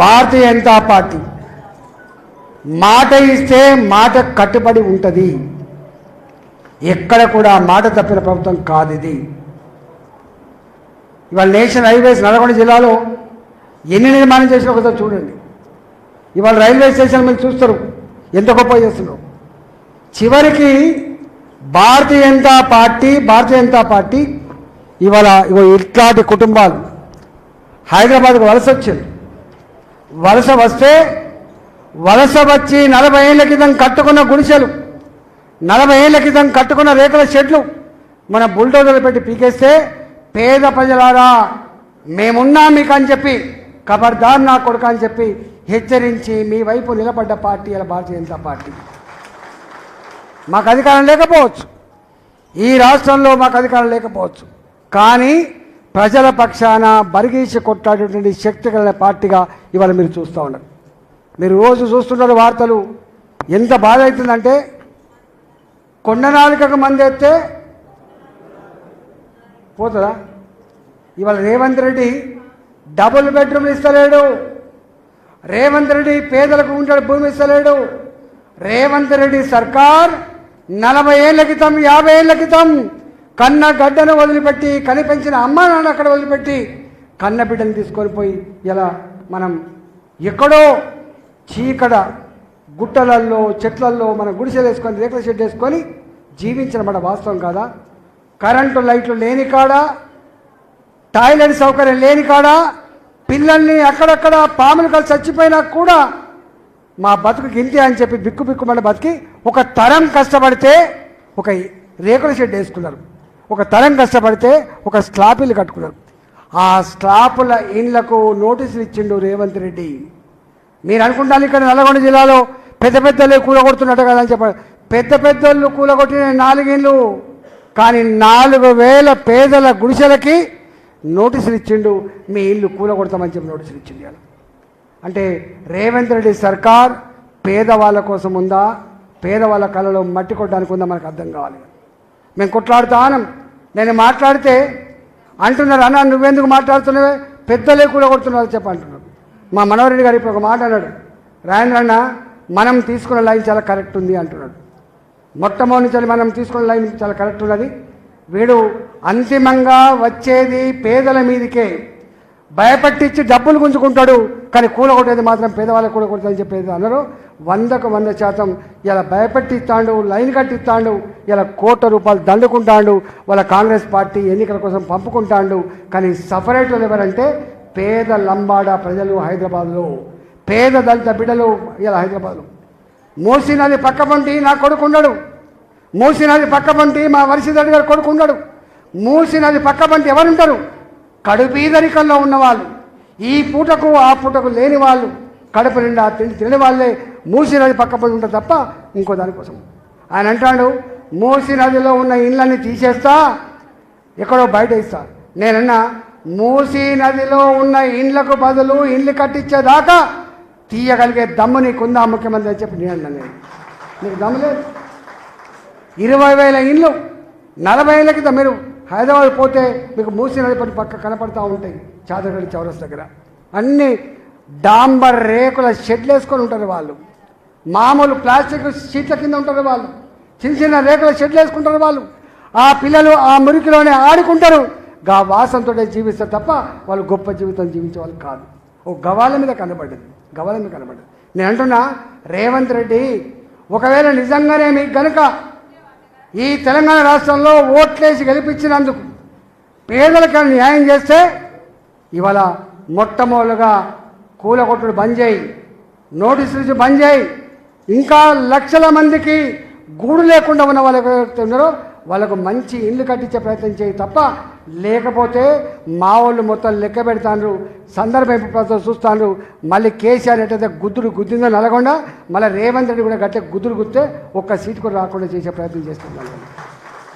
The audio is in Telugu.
భారతీయ జనతా పార్టీ మాట ఇస్తే మాట కట్టుబడి ఉంటుంది. ఎక్కడ కూడా మాట తప్పిన ప్రభుత్వం కాదు ఇది. ఇవాళ నేషనల్ హైవేస్ నల్గొండ జిల్లాలో ఎన్ని నిర్మాణం చేసినా ఒకసారి చూడండి. ఇవాళ రైల్వే స్టేషన్ మీరు చూస్తారు ఎంత గొప్ప చేస్తున్నారు. చివరికి భారతీయ జనతా పార్టీ భారతీయ జనతా పార్టీ ఇవాళ ఇట్లాంటి కుటుంబాలు హైదరాబాద్కు వలస వచ్చారు. వలస వస్తే వలస వచ్చి నలభై ఏళ్ళ క్రితం కట్టుకున్న గుడిసెలు నలభై ఏళ్ళ క్రితం కట్టుకున్న రేకుల షెడ్లు మన బుల్డోజర్లు పెట్టి పీకేస్తే పేద ప్రజలారా మేమున్నా మీకు అని చెప్పి ఖబర్దార్ నా కొడుకు అని చెప్పి హెచ్చరించి మీ వైపు నిలబడ్డ పార్టీ అలా భారతీయ జనతా పార్టీ. మాకు అధికారం లేకపోవచ్చు. ఈ రాష్ట్రంలో మాకు అధికారం లేకపోవచ్చు. కానీ ప్రజల పక్షాన బరిగీసి కొట్టాడేటువంటి శక్తి కలిగిన పార్టీగా ఇవాళ మీరు చూస్తూ ఉన్నారు. మీరు రోజు చూస్తున్నారు వార్తలు. ఎంత బాధ అవుతుందంటే కొండనాలికకు మంది ఎత్తే పోతుందా? ఇవాళ రేవంత్ రెడ్డి డబుల్ బెడ్రూమ్లు ఇస్తలేడు. రేవంత్ రెడ్డి పేదలకు ఉంటాడు భూమి ఇస్తలేడు. రేవంత్ రెడ్డి సర్కార్ నలభై ఏళ్ళ క్రితం యాభై ఏళ్ళ క్రితం కన్న గడ్డను వదిలిపెట్టి కనిపించిన అమ్మ నాన్న అక్కడ వదిలిపెట్టి కన్న బిడ్డను తీసుకొని పోయి ఇలా మనం ఎక్కడో చీకడ గుట్టలల్లో చెట్లల్లో మన గుడిసెలు వేసుకొని రేకుల షెడ్ వేసుకొని జీవించడం మన వాస్తవం కాదా? కరెంటు లైట్లు లేని కాడా టాయిలెట్ సౌకర్యం లేని కాడ పిల్లల్ని అక్కడక్కడ పాములు కలిసి చచ్చిపోయినా కూడా మా బతుకు గింతే అని చెప్పి బిక్కు బిక్కుమని బతికి ఒక తరం కష్టపడితే ఒక రేకుల షెడ్ వేసుకున్నారు. ఒక తరం కష్టపడితే ఒక స్లాపీలు కట్టుకున్నారు. ఆ స్లాపుల ఇండ్లకు నోటీసులు ఇచ్చిండు రేవంత్ రెడ్డి. మీరు అనుకుంటాను ఇక్కడ నల్గొండ జిల్లాలో పెద్ద పెద్దలు కూలగొడుతున్నట్టు కదా అని చెప్పారు. పెద్ద పెద్దోళ్ళు కూలగొట్టిన నాలుగేళ్ళు కానీ నాలుగు వేల పేదల గుడిసెలకి నోటీసులు ఇచ్చిండు. మీ ఇల్లు కూలగొడతామని చెప్పి నోటీసులు ఇచ్చింది అంటే రేవంత్ రెడ్డి సర్కార్ పేదవాళ్ళ కోసం ఉందా? పేదవాళ్ళ కళలో మట్టి కొట్టడానికి ఉందా? మనకు అర్థం కావాలి. మేము కొట్లాడుతానం నేను మాట్లాడితే అంటున్నారు అన్న నువ్వెందుకు మాట్లాడుతున్నావే? పెద్దలే కూడా కొడుతున్నారు చెప్పంటున్నారు మా మనవరెడ్డి గారు ఇప్పుడు ఒక మాట అన్నాడు. రాయంద్ర అన్న మనం తీసుకున్న లైన్ చాలా కరెక్ట్ ఉంది అంటున్నాడు. మొట్టమొదటి మనం తీసుకున్న లైన్ చాలా కరెక్ట్ ఉన్నది. వీడు అంతిమంగా వచ్చేది పేదల మీదకే. భయపట్టించి డబ్బులు గుంజుకుంటాడు. కానీ కూలగొట్టేది మాత్రం పేదవాళ్ళకి కూలగొడుతుందని చెప్పేది అన్నారు వందకు వంద శాతం ఇలా భయపెట్టిస్తాడు లైన్ కట్టిస్తాడు ఇలా కోట్ల రూపాయలు దండుకుంటాడు వాళ్ళ కాంగ్రెస్ పార్టీ ఎన్నికల కోసం పంపుకుంటాడు. కానీ సపరేట్లు ఎవరంటే పేద లంబాడ ప్రజలు హైదరాబాద్లో. పేద దళిత బిడ్డలు ఇలా హైదరాబాద్లో. మోసినది నది పక్క పంటి నా కొడుకు ఉండడు నది పక్క పంటి మా వరిసిరెడ్డి గారు కొడుకు ఉండడు నది పక్క పంటి ఎవరుంటారు? కడుపీదరికంలో ఉన్నవాళ్ళు. ఈ పూటకు ఆ పూటకు లేని వాళ్ళు కడప నిండా తిండి తినని వాళ్ళే మూసీ నది పక్క ఉంటుంది ఉంటారు తప్ప ఇంకో దానికోసం. ఆయన అంటాడు మూసీ నదిలో ఉన్న ఇళ్ళని తీసేస్తా ఎక్కడో బయట ఇస్తా. నేనన్నా మూసీ నదిలో ఉన్న ఇండ్లకు బదులు ఇండ్లు కట్టించేదాకా తీయగలిగే దమ్ము నీకుందా ముఖ్యమంత్రి అని చెప్పి నేను అన్నా నేను. నీకు దమ్ము లేదు. ఇరవై వేల ఇండ్లు నలభై ఏళ్ళ క్రితం మీరు హైదరాబాద్ పోతే మీకు మూసి పక్క కనపడతా ఉంటాయి చాదరగడి చౌరస్ దగ్గర. అన్ని డాంబర్ రేకుల షెడ్లు వేసుకొని ఉంటారు వాళ్ళు. మామూలు ప్లాస్టిక్ షీట్ల కింద ఉంటారు వాళ్ళు. చిన్న చిన్న రేకుల షెడ్లు వేసుకుంటారు వాళ్ళు. ఆ పిల్లలు ఆ మురికిలోనే ఆడుకుంటారు. గా వాసంతో జీవిస్తారు తప్ప వాళ్ళు గొప్ప జీవితం జీవించే వాళ్ళు కాదు. ఓ గవాల మీద కనబడ్డది గవాల మీద కనబడ్డది. నేను అంటున్నా రేవంత్ రెడ్డి ఒకవేళ నిజంగానే మీకు గనుక ఈ తెలంగాణ రాష్ట్రంలో ఓట్లేసి గెలిపించినందుకు పేదలకు న్యాయం చేస్తే ఇవాళ మొట్టమొదలుగా కూలగొట్టుడు బంద్ చేయి నోటీసులు బంద్ చేయి. ఇంకా లక్షల మందికి గూడు లేకుండా ఉన్న వాళ్ళకి ఉన్నారో వాళ్ళకు మంచి ఇల్లు కట్టించే ప్రయత్నం చేయి తప్ప లేకపోతే మా వాళ్ళు మొత్తం లెక్క పెడతాను సందర్భం ప్రస్తుతం చూస్తాండ్రు మళ్ళీ కేసీఆర్ ఎట్టయితే గుద్దురు గుద్దిందో నలగొండ మళ్ళీ రేవంత్ రెడ్డి కూడా గట్టే గుద్దురు గుద్దే ఒక్క సీటు కూడా రాకుండా చేసే ప్రయత్నం చేస్తున్నాను